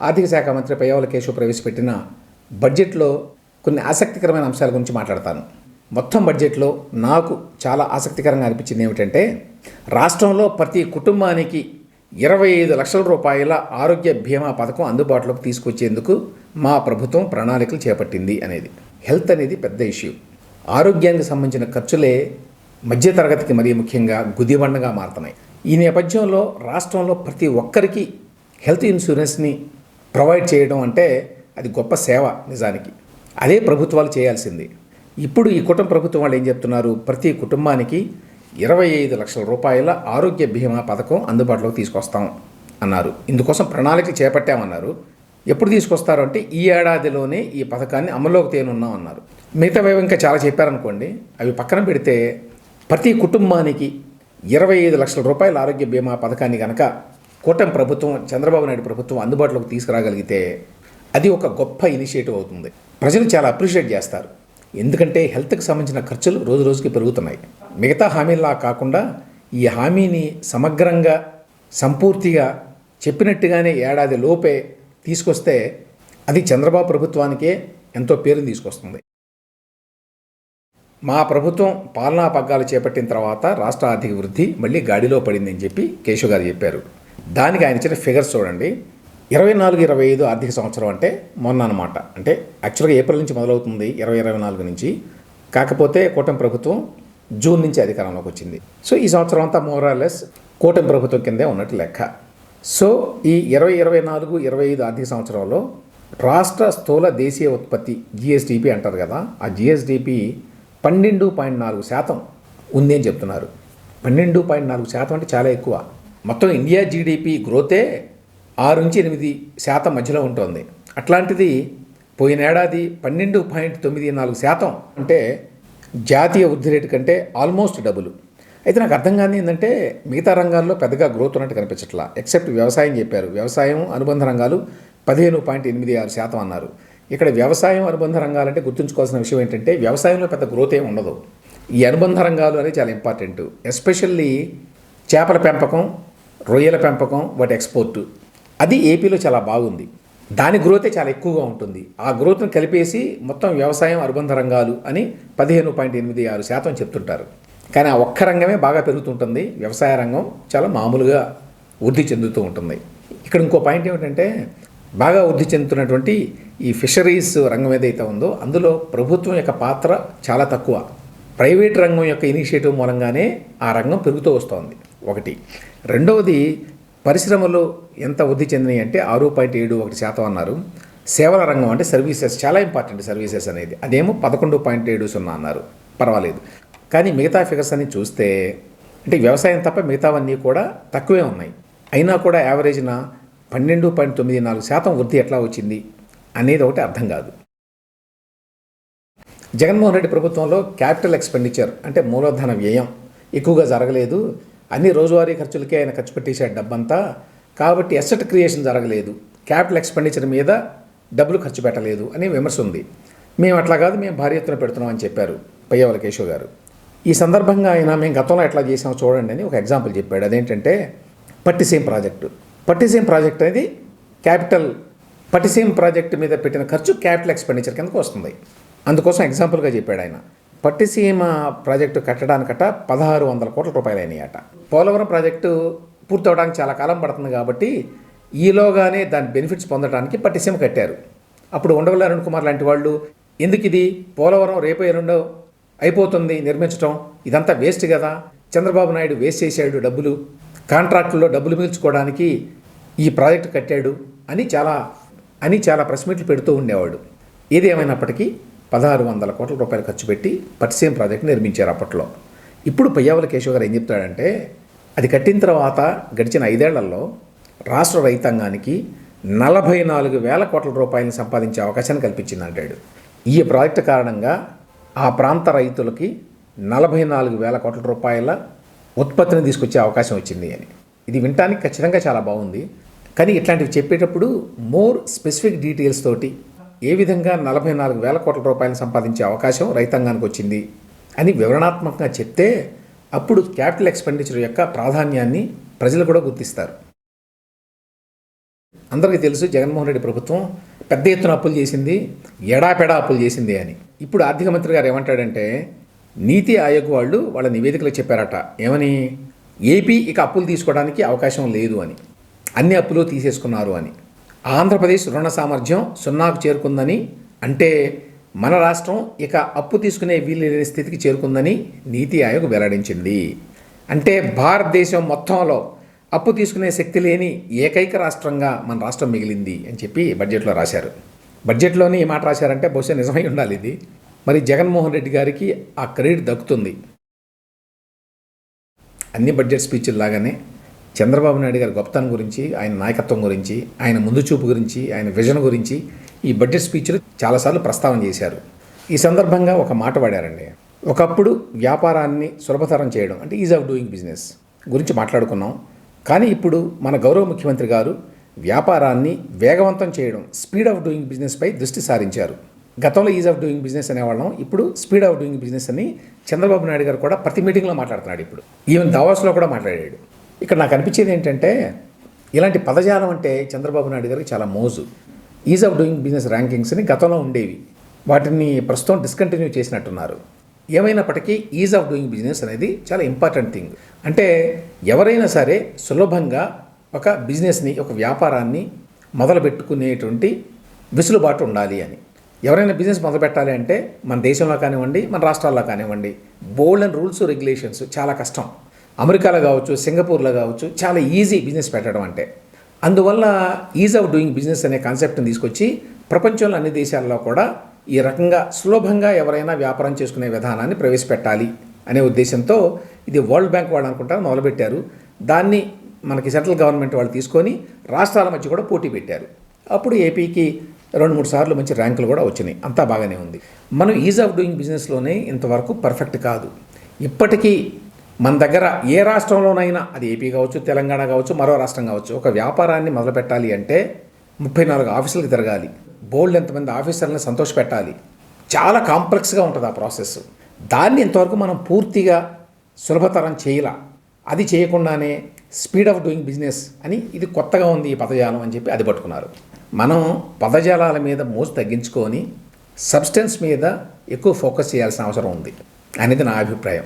ఆర్థిక శాఖ మంత్రి పయ్యావుల కేశవ్ ప్రవేశపెట్టిన బడ్జెట్లో కొన్ని ఆసక్తికరమైన అంశాల గురించి మాట్లాడతాను. మొత్తం బడ్జెట్లో నాకు చాలా ఆసక్తికరంగా అనిపించింది ఏమిటంటే రాష్ట్రంలో ప్రతి కుటుంబానికి ఇరవై ఐదు లక్షల రూపాయల ఆరోగ్య బీమా పథకం అందుబాటులోకి తీసుకొచ్చేందుకు మా ప్రభుత్వం ప్రణాళికలు చేపట్టింది అనేది. హెల్త్ అనేది పెద్ద ఇష్యూ. ఆరోగ్యానికి సంబంధించిన ఖర్చులే మధ్యతరగతికి మరీ ముఖ్యంగా గుదిబండగా మారుతున్నాయి. ఈ నేపథ్యంలో రాష్ట్రంలో ప్రతి ఒక్కరికి హెల్త్ ఇన్సూరెన్స్ని ప్రొవైడ్ చేయడం అంటే అది గొప్ప సేవ నిజానికి. అదే ప్రభుత్వాలు చేయాల్సింది. ఇప్పుడు ఈ కుటుంబ ప్రభుత్వం వాళ్ళు ఏం చెప్తున్నారు? ప్రతి కుటుంబానికి ఇరవై ఐదు లక్షల రూపాయల ఆరోగ్య బీమా పథకం అందుబాటులోకి తీసుకొస్తాం అన్నారు. ఇందుకోసం ప్రణాళిక చేపట్టామన్నారు. ఎప్పుడు తీసుకొస్తారు అంటే ఈ ఏడాదిలోనే ఈ పథకాన్ని అమల్లోకి తేనున్నాం అన్నారు. మిగతా ఇంకా చాలా చెప్పారనుకోండి అవి పక్కన పెడితే ప్రతి కుటుంబానికి ఇరవై ఐదు లక్షల రూపాయల ఆరోగ్య బీమా పథకాన్ని కనుక కూటమి ప్రభుత్వం చంద్రబాబు నాయుడు ప్రభుత్వం అందుబాటులోకి తీసుకురాగలిగితే అది ఒక గొప్ప ఇనిషియేటివ్ అవుతుంది. ప్రజలు చాలా అప్రిషియేట్ చేస్తారు. ఎందుకంటే హెల్త్కి సంబంధించిన ఖర్చులు రోజు రోజుకి పెరుగుతున్నాయి. మిగతా హామీలా కాకుండా ఈ హామీని సమగ్రంగా సంపూర్తిగా చెప్పినట్టుగానే ఏడాది లోపే తీసుకొస్తే అది చంద్రబాబు ప్రభుత్వానికే ఎంతో పేరుని తీసుకొస్తుంది. మా ప్రభుత్వం పాలనా పగ్గాలు చేపట్టిన తర్వాత రాష్ట్ర ఆర్థిక వృద్ధి మళ్ళీ గాడిలో పడిందని చెప్పి కేశవ్ గారు చెప్పారు. దానికి ఆయన ఇచ్చిన ఫిగర్స్ చూడండి. ఇరవై నాలుగు ఇరవై ఐదు ఆర్థిక సంవత్సరం అంటే మొన్న అనమాట అంటే యాక్చువల్గా ఏప్రిల్ నుంచి మొదలవుతుంది ఇరవై ఇరవై నాలుగు నుంచి. కాకపోతే కూటమి ప్రభుత్వం జూన్ నుంచి అధికారంలోకి వచ్చింది. సో ఈ సంవత్సరం అంతా మోరాలెస్ కూటమి ప్రభుత్వం కిందే ఉన్నట్టు లెక్క. సో ఈ ఇరవై ఇరవై నాలుగు ఇరవై ఐదు ఆర్థిక సంవత్సరంలో రాష్ట్ర స్థూల దేశీయ ఉత్పత్తి జిఎస్డిపి అంటారు కదా ఆ జిఎస్డిపి పన్నెండు పాయింట్ నాలుగు శాతం ఉంది అని చెప్తున్నారు. పన్నెండు పాయింట్ నాలుగు శాతం అంటే చాలా ఎక్కువ. మొత్తం ఇండియా జీడిపి గ్రోతే ఆరు నుంచి ఎనిమిది శాతం మధ్యలో ఉంటుంది. అట్లాంటిది పోయిన ఏడాది పన్నెండు పాయింట్ తొమ్మిది నాలుగు శాతం అంటే జాతీయ వృద్ధి రేటు కంటే ఆల్మోస్ట్ డబుల్. అయితే నాకు అర్థం కాని ఏంటంటే మిగతా రంగాల్లో పెద్దగా గ్రోత్ ఉన్నట్టు కనిపించట్లా. ఎక్సెప్ట్ వ్యవసాయం చెప్పారు. వ్యవసాయం అనుబంధ రంగాలు పదిహేను పాయింట్ ఎనిమిది ఆరు శాతం అన్నారు. ఇక్కడ వ్యవసాయం అనుబంధ రంగాలంటే గుర్తుంచుకోవాల్సిన విషయం ఏంటంటే వ్యవసాయంలో పెద్ద గ్రోత్ ఏమి ఉండదు. ఈ అనుబంధ రంగాలు అనేది చాలా ఇంపార్టెంట్. ఎస్పెషల్లీ చేపల పెంపకం రొయ్యల పెంపకం వాటి ఎక్స్పోర్ట్. అది ఏపీలో చాలా బాగుంది. దాని గ్రోతే చాలా ఎక్కువగా ఉంటుంది. ఆ గ్రోత్ను కలిపేసి మొత్తం వ్యవసాయం అనుబంధ రంగాలు అని పదిహేను పాయింట్ ఎనిమిది ఆరు శాతం చెప్తుంటారు. కానీ ఆ ఒక్క రంగమే బాగా పెరుగుతుంటుంది. వ్యవసాయ రంగం చాలా మామూలుగా వృద్ధి చెందుతూ ఉంటుంది. ఇక్కడ ఇంకో పాయింట్ ఏమిటంటే బాగా వృద్ధి చెందుతున్నటువంటి ఈ ఫిషరీస్ రంగం ఏదైతే ఉందో అందులో ప్రభుత్వం యొక్క పాత్ర చాలా తక్కువ. ప్రైవేట్ రంగం యొక్క ఇనిషియేటివ్ మూలంగానే ఆ రంగం పెరుగుతూ వస్తోంది. ఒకటి. రెండవది పరిశ్రమలు ఎంత వృద్ధి చెందినాయి అంటే ఆరు పాయింట్ ఏడు ఒకటి శాతం అన్నారు. సేవల రంగం అంటే సర్వీసెస్ చాలా ఇంపార్టెంట్ సర్వీసెస్ అనేది. అదేమో పదకొండు పాయింట్ ఏడు సున్నా అన్నారు. పర్వాలేదు. కానీ మిగతా ఫిగర్స్ అన్ని చూస్తే అంటే వ్యవసాయం తప్ప మిగతావన్నీ కూడా తక్కువే ఉన్నాయి. అయినా కూడా యావరేజ్న పన్నెండు పాయింట్ తొమ్మిది నాలుగు శాతం వృద్ధి ఎట్లా వచ్చింది అనేది ఒకటి అర్థం కాదు. జగన్మోహన్ రెడ్డి ప్రభుత్వంలో క్యాపిటల్ ఎక్స్పెండిచర్ అంటే మూలధన వ్యయం ఎక్కువగా జరగలేదు. అన్ని రోజువారీ ఖర్చులకే ఆయన ఖర్చు పెట్టేశాడు డబ్బంతా. కాబట్టి అసెట్ క్రియేషన్ జరగలేదు. క్యాపిటల్ ఎక్స్పెండిచర్ మీద డబ్బులు ఖర్చు పెట్టలేదు అనే విమర్శ ఉంది. మేము అట్లా కాదు మేము భారీ ఎత్తున పెడుతున్నాం అని చెప్పారు పయ్యవల కేశవ్ గారు. ఈ సందర్భంగా ఆయన మేము గతంలో ఎట్లా చేసామో చూడండి అని ఒక ఎగ్జాంపుల్ చెప్పాడు. అదేంటంటే పట్టిసీమ ప్రాజెక్టు. పట్టిసీమ ప్రాజెక్ట్ అనేది క్యాపిటల్ పట్టిసీమ ప్రాజెక్టు మీద పెట్టిన ఖర్చు క్యాపిటల్ ఎక్స్పెండిచర్ కిందకు వస్తుంది. అందుకోసం ఎగ్జాంపుల్గా చెప్పాడు ఆయన. పట్టిసీమ ప్రాజెక్టు కట్టడానికట పదహారు వందల కోట్ల రూపాయలు అయినాయట. పోలవరం ప్రాజెక్టు పూర్తవడానికి చాలా కాలం పడుతుంది కాబట్టి ఈలోగానే దాని బెనిఫిట్స్ పొందడానికి పట్టిసీమ కట్టారు. అప్పుడు ఉండవల్లి అరుణ్ కుమార్ లాంటి వాళ్ళు ఎందుకు ఇది? పోలవరం రేపు ఎల్లుండో అయిపోతుంది నిర్మించడం ఇదంతా వేస్ట్ కదా. చంద్రబాబు నాయుడు వేస్ట్ చేశాడు డబ్బులు. కాంట్రాక్టుల్లో డబ్బులు మిగుల్చుకోవడానికి ఈ ప్రాజెక్టు కట్టాడు అని చాలా అని చాలా ప్రెస్ మీట్లు పెడుతూ ఉండేవాడు. ఏది ఏమైనప్పటికీ పదహారు వందల కోట్ల రూపాయలు ఖర్చు పెట్టి పరిచయం ప్రాజెక్టు నిర్మించారు అప్పట్లో. ఇప్పుడు పయ్యావుల కేశవ్ గారు ఏం చెప్తాడంటే అది కట్టిన తర్వాత గడిచిన ఐదేళ్ళలో రాష్ట్ర రైతాంగానికి నలభై నాలుగు వేల కోట్ల రూపాయలను సంపాదించే అవకాశాన్ని కల్పించింది అంటాడు. ఈ ప్రాజెక్టు కారణంగా ఆ ప్రాంత రైతులకి నలభై నాలుగు వేల కోట్ల రూపాయల ఉత్పత్తిని తీసుకొచ్చే అవకాశం వచ్చింది అని. ఇది వినటానికి ఖచ్చితంగా చాలా బాగుంది. కానీ ఇట్లాంటివి చెప్పేటప్పుడు మోర్ స్పెసిఫిక్ డీటెయిల్స్ తోటి ఏ విధంగా నలభై నాలుగు వేల కోట్ల రూపాయలు సంపాదించే అవకాశం రైతాంగానికి వచ్చింది అని వివరణాత్మకంగా చెప్తే అప్పుడు క్యాపిటల్ ఎక్స్పెండిచర్ యొక్క ప్రాధాన్యాన్ని ప్రజలు కూడా గుర్తిస్తారు. అందరికీ తెలుసు జగన్మోహన్ రెడ్డి ప్రభుత్వం పెద్ద ఎత్తున అప్పులు చేసింది ఎడాపెడా అప్పులు చేసింది అని. ఇప్పుడు ఆర్థిక మంత్రి గారు ఏమంటాడంటే నీతి ఆయోగ్ వాళ్ళు వాళ్ళ నివేదికలో చెప్పారట. ఏమని? ఏపీ ఇక అప్పులు తీసుకోవడానికి అవకాశం లేదు అని. అన్ని అప్పులు తీసేసుకున్నారు అని. ఆంధ్రప్రదేశ్ రుణ సామర్థ్యం సున్నాకు చేరుకుందని అంటే మన రాష్ట్రం ఇక అప్పు తీసుకునే వీలు లేని స్థితికి చేరుకుందని నీతి ఆయోగ్ వెల్లడించింది. అంటే భారతదేశం మొత్తంలో అప్పు తీసుకునే శక్తి లేని ఏకైక రాష్ట్రంగా మన రాష్ట్రం మిగిలింది అని చెప్పి బడ్జెట్లో రాశారు. బడ్జెట్లోనే ఈ మాట రాశారంటే బహుశా నిజమై ఉండాలి ఇది. మరి జగన్మోహన్ రెడ్డి గారికి ఆ క్రెడిట్ దక్కుతుంది. అన్ని బడ్జెట్ స్పీచ్లు లాగానే చంద్రబాబు నాయుడు గారి గొప్పతనం గురించి ఆయన నాయకత్వం గురించి ఆయన ముందు చూపు గురించి ఆయన విజన్ గురించి ఈ బడ్జెట్ స్పీచ్లు చాలాసార్లు ప్రస్తావన చేశారు. ఈ సందర్భంగా ఒక మాట వాడారండి. ఒకప్పుడు వ్యాపారాన్ని సులభతరం చేయడం అంటే ఈజ్ ఆఫ్ డూయింగ్ బిజినెస్ గురించి మాట్లాడుకున్నాం. కానీ ఇప్పుడు మన గౌరవ ముఖ్యమంత్రి గారు వ్యాపారాన్ని వేగవంతం చేయడం స్పీడ్ ఆఫ్ డూయింగ్ బిజినెస్పై దృష్టి సారించారు. గతంలో ఈజ్ ఆఫ్ డూయింగ్ బిజినెస్ అనేవాళ్ళం ఇప్పుడు స్పీడ్ ఆఫ్ డూయింగ్ బిజినెస్ అని చంద్రబాబు నాయుడు గారు కూడా ప్రతి మీటింగ్లో మాట్లాడుతున్నాడు ఇప్పుడు. ఈవెన్ దావాస్లో కూడా మాట్లాడాడు. ఇక్కడ నాకు అనిపించేది ఏంటంటే ఇలాంటి పదజాలం అంటే చంద్రబాబు నాయుడు గారికి చాలా మోజు. ఈజ్ ఆఫ్ డూయింగ్ బిజినెస్ ర్యాంకింగ్స్ని గతంలో ఉండేవి. వాటిని ప్రస్తుతం డిస్కంటిన్యూ చేసినట్టున్నారు. ఏమైనప్పటికీ ఈజ్ ఆఫ్ డూయింగ్ బిజినెస్ అనేది చాలా ఇంపార్టెంట్ థింగ్. అంటే ఎవరైనా సరే సులభంగా ఒక బిజినెస్ని ఒక వ్యాపారాన్ని మొదలుపెట్టుకునేటువంటి వెసులుబాటు ఉండాలి అని. ఎవరైనా బిజినెస్ మొదలు పెట్టాలి అంటే మన దేశంలో కానివ్వండి మన రాష్ట్రాల్లో కానివ్వండి బోల్డ్ అండ్ రూల్స్ రెగ్యులేషన్స్ చాలా కష్టం. అమెరికాలో కావచ్చు సింగపూర్లో కావచ్చు చాలా ఈజీ బిజినెస్ పెట్టడం అంటే. అందువల్ల ఈజ్ ఆఫ్ డూయింగ్ బిజినెస్ అనే కాన్సెప్ట్ని తీసుకొచ్చి ప్రపంచంలో అన్ని దేశాల్లో కూడా ఈ రకంగా సులభంగా ఎవరైనా వ్యాపారం చేసుకునే విధానాన్ని ప్రవేశపెట్టాలి అనే ఉద్దేశంతో ఇది వరల్డ్ బ్యాంక్ వాళ్ళు అనుకుంటారు మొదలుపెట్టారు. దాన్ని మనకి సెంట్రల్ గవర్నమెంట్ వాళ్ళు తీసుకొని రాష్ట్రాల మధ్య కూడా పోటీ పెట్టారు. అప్పుడు ఏపీకి రెండు మూడు సార్లు మంచి ర్యాంకులు కూడా వచ్చినాయి. అంతా బాగానే ఉంది. మనం ఈజ్ ఆఫ్ డూయింగ్ బిజినెస్లోనే ఇంతవరకు పర్ఫెక్ట్ కాదు. ఇప్పటికీ మన దగ్గర ఏ రాష్ట్రంలోనైనా అది ఏపీ కావచ్చు తెలంగాణ కావచ్చు మరో రాష్ట్రం కావచ్చు ఒక వ్యాపారాన్ని మొదలుపెట్టాలి అంటే ముప్పై నాలుగు ఆఫీసులకు తిరగాలి. బోల్డ్ ఎంతమంది ఆఫీసర్లను సంతోషపెట్టాలి. చాలా కాంప్లెక్స్గా ఉంటుంది ఆ ప్రాసెస్. దాన్ని ఇంతవరకు మనం పూర్తిగా సులభతరం చేయలా. అది చేయకుండానే స్పీడ్ ఆఫ్ డూయింగ్ బిజినెస్ అని ఇది కొత్తగా ఉంది ఈ పదజాలం అని చెప్పి అది పట్టుకున్నారు. మనం పదజాలాల మీద మోజు తగ్గించుకొని సబ్స్టెన్స్ మీద ఎక్కువ ఫోకస్ చేయాల్సిన అవసరం ఉంది. అనేది నా అభిప్రాయం.